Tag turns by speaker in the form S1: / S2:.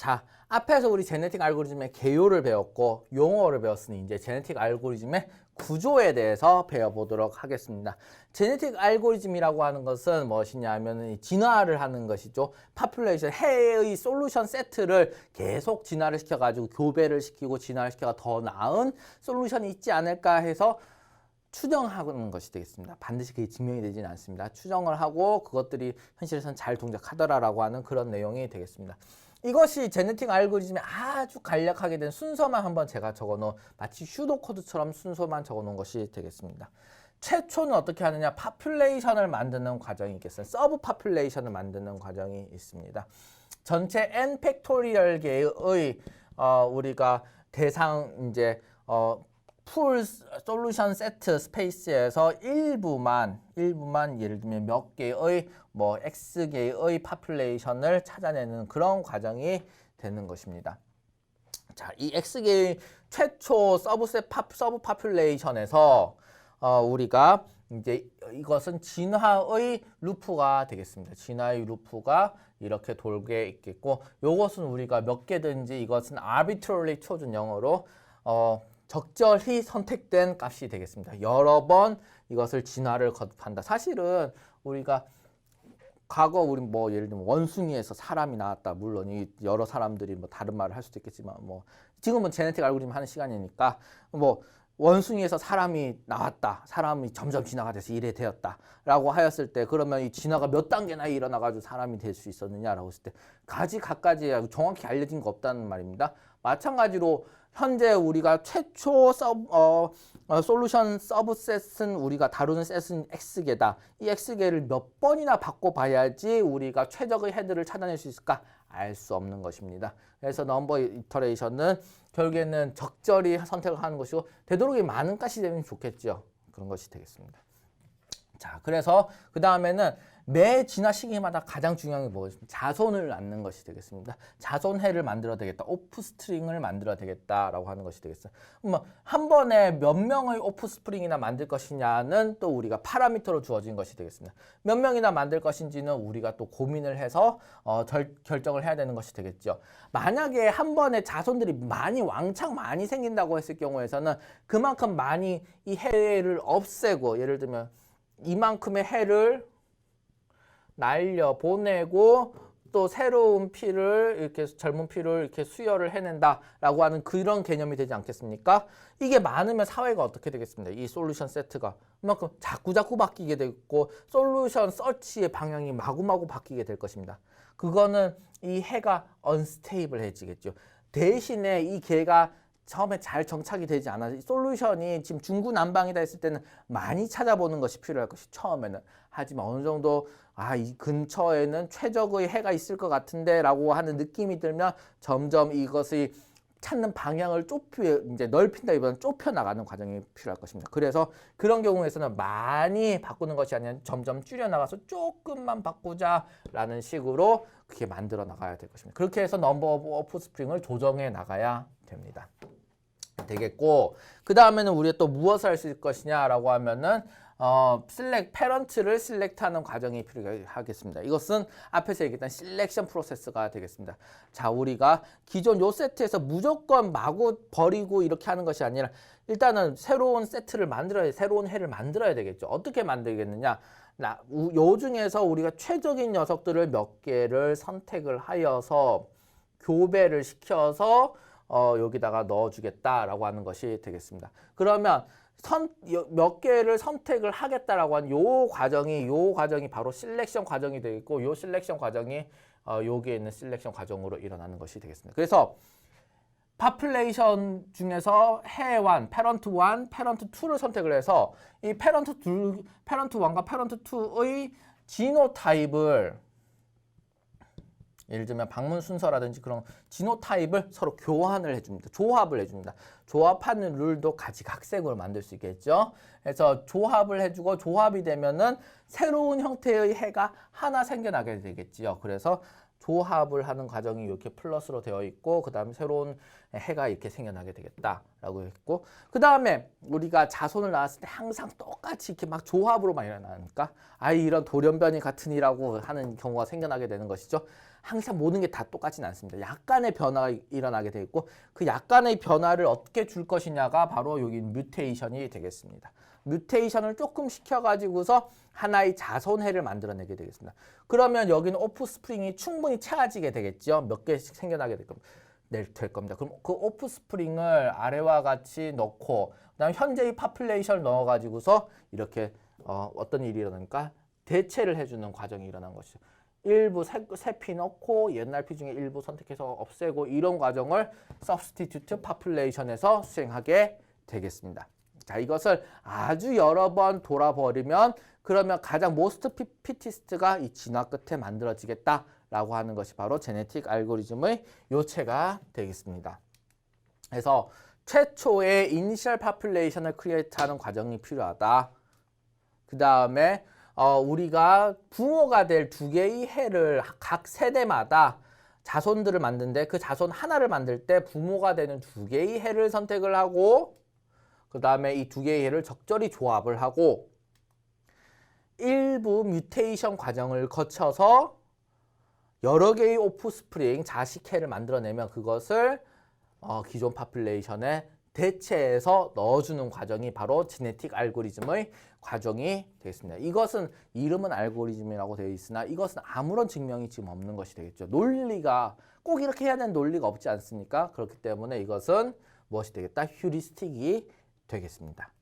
S1: 자, 앞에서 우리 제네틱 알고리즘의 개요를 배웠고 용어를 배웠으니 이제 제네틱 알고리즘의 구조에 대해서 배워보도록 하겠습니다. 제네틱 알고리즘이라고 하는 것은 무엇이냐면은 진화를 하는 것이죠. 파퓰레이션 해의 솔루션 세트를 계속 진화를 시켜가지고 교배를 시키고 진화를 시켜가 더 나은 솔루션이 있지 않을까 해서 추정하는 것이 되겠습니다. 반드시 그게 증명이 되지는 않습니다. 추정을 하고 그것들이 현실에서는 잘 동작하더라라고 하는 그런 내용이 되겠습니다. 이것이 제네틱 알고리즘에 아주 간략하게 된 순서만 한번 제가 적어놓은 마치 슈도 코드처럼 순서만 적어놓은 것이 되겠습니다. 최초는 어떻게 하느냐? 파퓰레이션을 만드는 과정이 있겠어요. 서브 파퓰레이션을 만드는 과정이 있습니다. 전체 n 팩토리얼 개의 어, 우리가 대상 이제 어, 풀 솔루션 세트 스페이스에서 일부만 일부만 예를 들면 몇 개의 뭐 x 개의 파퓰레이션을 찾아내는 그런 과정이 되는 것입니다. 자, 이 x 개의 최초 서브셋 파, 서브 파퓰레이션에서 어, 우리가 이제 이것은 진화의 루프가 되겠습니다. 진화의 루프가 이렇게 돌게 있겠고 요것은 우리가 몇 개든지 이것은 arbitrarily chosen 영어로 어, 적절히 선택된 값이 되겠습니다. 여러 번 이것을 진화를 거듭한다. 사실은 우리가 과거 우리 뭐 예를 들면 원숭이에서 사람이 나왔다. 물론 이 여러 사람들이 뭐 다른 말을 할 수도 있겠지만 뭐 지금은 제네틱 알고리즘 하는 시간이니까 뭐 원숭이에서 사람이 나왔다. 사람이 점점 진화가 돼서 이래 되었다 라고 하였을 때 그러면 이 진화가 몇 단계나 일어나 가지고 사람이 될 수 있었느냐라고 했을 때 가지 각가지 정확히 알려진 거 없다는 말입니다. 마찬가지로 현재 우리가 최초 서브, 어, 어, 솔루션 서브셋은 우리가 다루는 셋은 X개다. 이 X개를 몇 번이나 바꿔봐야지 우리가 최적의 헤드를 찾아낼 수 있을까? 알 수 없는 것입니다. 그래서 넘버 이터레이션은 결국에는 적절히 선택을 하는 것이고 되도록이 많은 값이 되면 좋겠죠. 그런 것이 되겠습니다. 자, 그래서 그 다음에는 매 진화 시기마다 가장 중요한 게 뭐겠습니까? 자손을 낳는 것이 되겠습니다. 자손해를 만들어야 되겠다. 오프스트링을 만들어야 되겠다라고 하는 것이 되겠어요. 뭐한 번에 몇 명의 오프스프링이나 만들 것이냐는 또 우리가 파라미터로 주어진 것이 되겠습니다. 몇 명이나 만들 것인지는 우리가 또 고민을 해서 어, 절, 결정을 해야 되는 것이 되겠죠. 만약에 한 번에 자손들이 많이 왕창 많이 생긴다고 했을 경우에서는 그만큼 많이 이 해를 없애고 예를 들면 이만큼의 해를 날려 보내고 또 새로운 피를 이렇게 젊은 피를 이렇게 수혈을 해낸다라고 하는 그런 개념이 되지 않겠습니까? 이게 많으면 사회가 어떻게 되겠습니까? 이 솔루션 세트가 그만큼 자꾸 자꾸 바뀌게 되고 솔루션 서치의 방향이 마구마구 바뀌게 될 것입니다. 그거는 이 해가 언스테이블해지겠죠. 대신에 이 개가 처음에 잘 정착이 되지 않아 솔루션이 지금 중구난방이다 했을 때는 많이 찾아보는 것이 필요할 것이 처음에는 하지만 어느 정도 아 이 근처에는 최적의 해가 있을 것 같은데라고 하는 느낌이 들면 점점 이것이 찾는 방향을 좁히 이제 넓힌다기보다는 좁혀 나가는 과정이 필요할 것입니다. 그래서 그런 경우에서는 많이 바꾸는 것이 아니라 점점 줄여 나가서 조금만 바꾸자라는 식으로 그렇게 만들어 나가야 될 것입니다. 그렇게 해서 넘버 오브 오프스프링을 조정해 나가야 됩니다. 되겠고 그 다음에는 우리가 또 무엇을 할 수 있을 것이냐라고 하면은 어, 슬랙 패런트를 실렉트하는 과정이 필요하겠습니다. 이것은 앞에서 얘기했던 실렉션 프로세스가 되겠습니다. 자, 우리가 기존 요 세트에서 무조건 마구 버리고 이렇게 하는 것이 아니라 일단은 새로운 세트를 만들어야 새로운 해를 만들어야 되겠죠. 어떻게 만들겠느냐? 나, 요 중에서 우리가 최적인 녀석들을 몇 개를 선택을 하여서 교배를 시켜서 어, 여기다가 넣어주겠다라고 하는 것이 되겠습니다. 그러면 선, 몇 개를 선택을 하겠다라고 하는 요 과정이 요 과정이 바로 실렉션 과정이 되겠고 요 실렉션 과정이 어, 여기에 있는 실렉션 과정으로 일어나는 것이 되겠습니다. 그래서 파플레이션 중에서 해완, 페런트 1, 페런트 2를 선택을 해서 이 페런트 2, 페런트 1과 페런트 2의 지노타입을 예를 들면 방문 순서라든지 그런 진호 타입을 서로 교환을 해줍니다. 조합을 해줍니다. 조합하는 룰도 가지각색으로 만들 수 있겠죠. 그래서 조합을 해주고 조합이 되면은 새로운 형태의 해가 하나 생겨나게 되겠지요. 그래서 조합을 하는 과정이 이렇게 플러스로 되어 있고 그 다음에 새로운 해가 이렇게 생겨나게 되겠다라고 했고 그 다음에 우리가 자손을 낳았을 때 항상 똑같이 이렇게 막 조합으로 막 일어나니까 아이 이런 돌연변이 같은 이라고 하는 경우가 생겨나게 되는 것이죠. 항상 모든 게 다 똑같지는 않습니다. 약간의 변화가 일어나게 돼 있고 그 약간의 변화를 어떻게 줄 것이냐가 바로 여기 뮤테이션이 되겠습니다. 뮤테이션을 조금 시켜가지고서 하나의 자손해를 만들어내게 되겠습니다. 그러면 여기는 오프스프링이 충분히 채워지게 되겠죠. 몇 개씩 생겨나게 될 겁니다. 낼- 될 겁니다. 그럼 그 오프스프링을 아래와 같이 넣고 그다음 현재의 파퓰레이션을 넣어가지고서 이렇게 어, 어떤 일이 일어나니까 대체를 해주는 과정이 일어난 것이죠. 일부 새, 새피 넣고 옛날 피 중에 일부 선택해서 없애고 이런 과정을 substitute population에서 수행하게 되겠습니다. 자, 이것을 아주 여러 번 돌아버리면 그러면 가장 most fittest가 이 진화 끝에 만들어지겠다라고 하는 것이 바로 제네틱 알고리즘의 요체가 되겠습니다. 그래서 최초의 이니셜 파퓰레이션을 크리에이트하는 과정이 필요하다. 그 다음에 어, 우리가 부모가 될 두 개의 해를 각 세대마다 자손들을 만드는데 그 자손 하나를 만들 때 부모가 되는 두 개의 해를 선택을 하고 그 다음에 이 두 개의 해를 적절히 조합을 하고 일부 뮤테이션 과정을 거쳐서 여러 개의 오프스프링 자식해를 만들어내면 그것을 어, 기존 파퓰레이션에 대체해서 넣어주는 과정이 바로 지네틱 알고리즘의 과정이 되겠습니다. 이것은 이름은 알고리즘이라고 되어 있으나 이것은 아무런 증명이 지금 없는 것이 되겠죠. 논리가 꼭 이렇게 해야 되는 논리가 없지 않습니까? 그렇기 때문에 이것은 무엇이 되겠다? 휴리스틱이 되겠습니다.